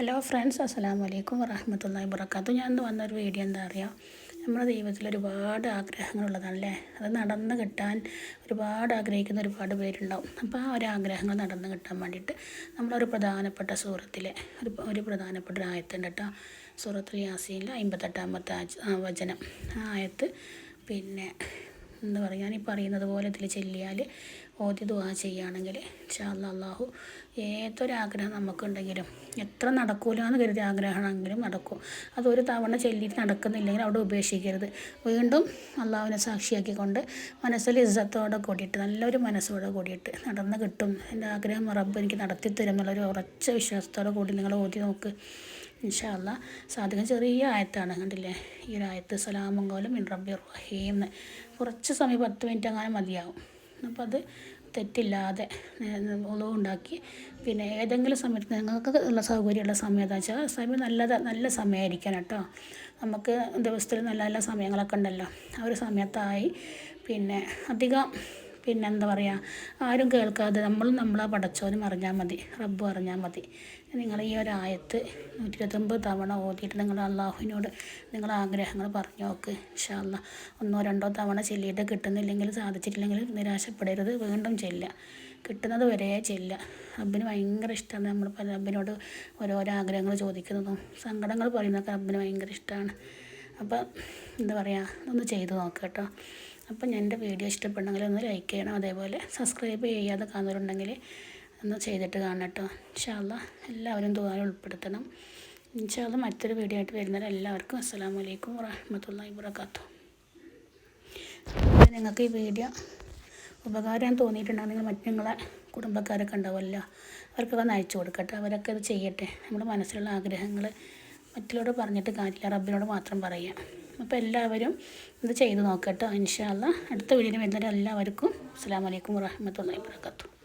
Hello friends അസ്സലാമു അലൈക്കും വറഹമത്തല്ലാ വബർക്കാത്തു ഞാൻ ഇന്ന് വന്നൊരു വീഡിയോ എന്താ പറയുക നമ്മുടെ ദൈവത്തിൽ ഒരുപാട് ആഗ്രഹങ്ങളുള്ളതാണല്ലേ അത് നടന്ന് കിട്ടാൻ ഒരുപാട് ആഗ്രഹിക്കുന്ന ഒരുപാട് പേരുണ്ടാവും. അപ്പോൾ ആ ഒരു ആഗ്രഹങ്ങൾ നടന്ന് കിട്ടാൻ വേണ്ടിയിട്ട് നമ്മളൊരു പ്രധാനപ്പെട്ട സൂറത്തിലെ ഒരു ഒരു പ്രധാനപ്പെട്ട ആയത്തുണ്ട് കേട്ടോ. സൂറത്തുൽ യാസീനിലെ അമ്പത്തെട്ടാമത്തെ വചനം. ആ ആയത്ത് പിന്നെ എന്താ പറയുക? ഞാനീ പറയുന്നത് പോലെ ഇതിൽ ചെല്ലിയാൽ ഓതി ദുആ ചെയ്യുകയാണെങ്കിൽ ഇൻഷാല്ല ഏതൊരാഗ്രഹം നമുക്കുണ്ടെങ്കിലും എത്ര നടക്കൂല എന്ന് കരുതിയ ആഗ്രഹമാണെങ്കിലും നടക്കും. അതൊരു തവണ ചെല്ലിയിട്ട് നടക്കുന്നില്ലെങ്കിൽ അവിടെ ഉപേക്ഷിക്കരുത്. വീണ്ടും അള്ളാഹുവിനെ സാക്ഷിയാക്കിക്കൊണ്ട് മനസ്സിൽ ഇസ്സത്തോടെ കൂടിയിട്ട് നല്ലൊരു മനസ്സോടെ കൂടിയിട്ട് നടന്ന് കിട്ടും. എന്റെ ആഗ്രഹം റബ്ബ് എനിക്ക് നടത്തി തരും എന്നുള്ളൊരു ഉറച്ച വിശ്വാസത്തോടെ കൂടി നിങ്ങൾ ഓതി നോക്ക്. ഇൻഷാല്ല സാധിക്കും ചെറിയ ആയത്താണ്. കണ്ടില്ലേ? ഈ ഒരു ആയത്ത് സലാമംഗോലം ഇൻ റബ്ബി റഹീം കുറച്ച് സമയം പത്ത് മിനിറ്റ് അങ്ങനെ മതിയാവും. അപ്പോൾ അത് തെറ്റില്ലാതെ ഉളവ് ഉണ്ടാക്കി പിന്നെ ഏതെങ്കിലും സമയത്ത് നിങ്ങൾക്ക് ഉള്ള സൗകര്യമുള്ള സമയത്ത് വെച്ചാൽ സമയം നല്ലത് നല്ല സമയമായിരിക്കണം കേട്ടോ. നമുക്ക് ദിവസത്തിൽ നല്ല നല്ല സമയങ്ങളൊക്കെ ഉണ്ടല്ലോ. ആ ഒരു സമയത്തായി. പിന്നെ അധികം പിന്നെ എന്താ പറയുക ആരും കേൾക്കാതെ നമ്മൾ നമ്മളെ പടച്ചോനും അറിഞ്ഞാൽ മതി റബ്ബും അറിഞ്ഞാൽ മതി. നിങ്ങൾ ഈ ഒരു ആയത്ത് നൂറ്റി ഇരുപത്തൊമ്പത് തവണ ഓതിയിട്ട് നിങ്ങൾ അള്ളാഹുവിനോട് നിങ്ങൾ ആഗ്രഹങ്ങൾ പറഞ്ഞു നോക്ക് ഇഷാല്ല ഒന്നോ രണ്ടോ തവണ ചെല്ലിയിട്ട് കിട്ടുന്നില്ലെങ്കിൽ സാധിച്ചിട്ടില്ലെങ്കിൽ നിരാശപ്പെടരുത് വീണ്ടും ചെല്ലുക. കിട്ടുന്നത് വരെ ചെല്ലുക. റബ്ബിന് ഭയങ്കര ഇഷ്ടമാണ് നമ്മൾ പല റബ്ബിനോട് ഓരോരോ ആഗ്രഹങ്ങൾ ചോദിക്കുന്നതും. സങ്കടങ്ങൾ പറയുന്നതൊക്കെ റബ്ബിന് ഭയങ്കര ഇഷ്ടമാണ് അപ്പം എന്താ പറയുക ഒന്ന് ചെയ്തു നോക്കാം കേട്ടോ. അപ്പം എന്റെ വീഡിയോ ഇഷ്ടപ്പെടണമെങ്കിൽ ഒന്ന് ലൈക്ക് ചെയ്യണം. അതേപോലെ സബ്സ്ക്രൈബ് ചെയ്യാതെ കാണുന്നവരുണ്ടെങ്കിൽ ഒന്ന് ചെയ്തിട്ട് കാണണം കേട്ടോ. ഇൻഷാല്ല എല്ലാവരും തോന്നാൻ ഉൾപ്പെടുത്തണം. ഇൻഷാല്ല മറ്റൊരു വീഡിയോ ആയിട്ട് വരുന്നവരെ എല്ലാവർക്കും അസ്സാം വലൈക്കും വാഹമത്തല്ലാ വാത്തു നിങ്ങൾക്ക് ഈ വീഡിയോ ഉപകാരം തോന്നിയിട്ടുണ്ടെങ്കിൽ മറ്റു നിങ്ങളെ കുടുംബക്കാരൊക്കെ ഉണ്ടാവുമല്ലോ. അവർക്കൊക്കെ ഒന്ന് അയച്ചു കൊടുക്കട്ടെ. അവരൊക്കെ അത് ചെയ്യട്ടെ. നമ്മുടെ മനസ്സിലുള്ള ആഗ്രഹങ്ങൾ മറ്റുള്ളവരോട് പറഞ്ഞിട്ട് കാര്യമില്ല. റബ്ബിനോട് മാത്രം പറയാം അപ്പോൾ എല്ലാവരും ഇത് ചെയ്ത് നോക്കട്ടോ ഇൻഷാല്ല അടുത്ത വീഡിയോയിൽ വരുന്നവരെല്ലാവർക്കും അസ്സാം വലൈക്കും വാഹമത്തല്ലാ വാത്തു